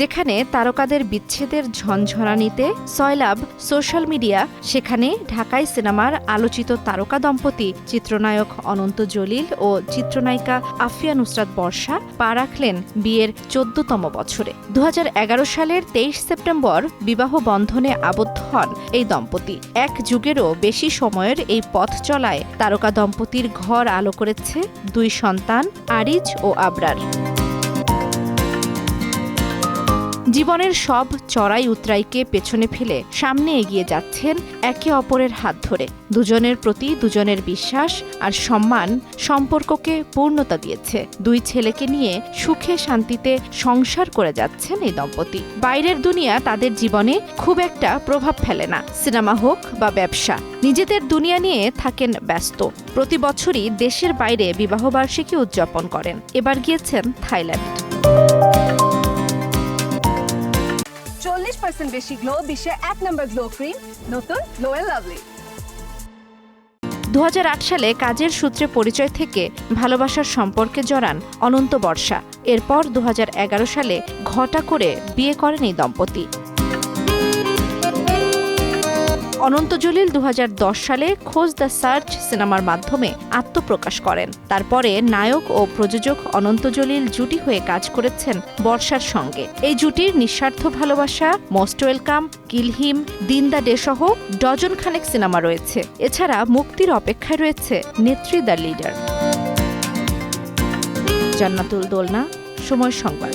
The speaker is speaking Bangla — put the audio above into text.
যেখানে তারকাদের বিচ্ছেদের ঝনঝনানিতে সয়লাভ সোশ্যাল মিডিয়া, সেখানে ঢাকাই সিনেমার আলোচিত তারকা দম্পতি চিত্রনায়ক অনন্ত জলিল ও চিত্রনায়িকা আফিয়া নুসরাত বর্ষা পা রাখলেন বিয়ের চোদ্দতম বছরে। দু হাজার এগারো সালের তেইশ সেপ্টেম্বর বিবাহ বন্ধনে আবদ্ধ হন এই দম্পতি। এক যুগেরও বেশি সময়ের এই পথ চলায় তারকা দম্পতির ঘর আলো করেছে দুই সন্তান, আরিজ ও আবরার। জীবনের সব চড়াই উতরাইকে পেছনে ফেলে সামনে এগিয়ে যাচ্ছেন একে অপরের হাত ধরে। দুজনের প্রতি দুজনের বিশ্বাস আর সম্মান সম্পর্ককে পূর্ণতা দিয়েছে। দুই ছেলেকে নিয়ে সুখে শান্তিতে সংসার করে যাচ্ছেন এই দম্পতি। বাইরের দুনিয়া তাদের জীবনে খুব একটা প্রভাব ফেলে না। সিনেমা হোক বা ব্যবসা, নিজেদের দুনিয়া নিয়ে থাকেন ব্যস্ত। প্রতি বছরই দেশের বাইরে বিবাহবার্ষিকী উদযাপন করেন। এবার গিয়েছেন থাইল্যান্ড। চল্লিশ পার্সেন্ট বেশি গ্লো বিশ্বের এক নম্বর গ্লো ক্রিম নতুন গ্লো এন্ড লাভলি দু সালে কাজের সূত্রে পরিচয় থেকে ভালোবাসার সম্পর্কে জড়ান অনন্ত বর্ষা। এরপর দু হাজার এগারো সালে ঘটা করে বিয়ে করেন এই দম্পতি। অনন্ত জলিল দু হাজার দশ সালে খোঁজ দ্য সার্চ সিনেমার মাধ্যমে আত্মপ্রকাশ করেন। তারপরে নায়ক ও প্রযোজক অনন্ত জলিল জুটি হয়ে কাজ করেছেন বর্ষার সঙ্গে। এই জুটির নিঃস্বার্থ ভালোবাসা, Most Welcome Kill Him Din the Day সহ ডজন খানেক সিনেমা রয়েছে। এছাড়া মুক্তির অপেক্ষায় রয়েছে নেত্রী দ্য লিডার। জান্নাতুল দোলনা, সময় সংবাদ।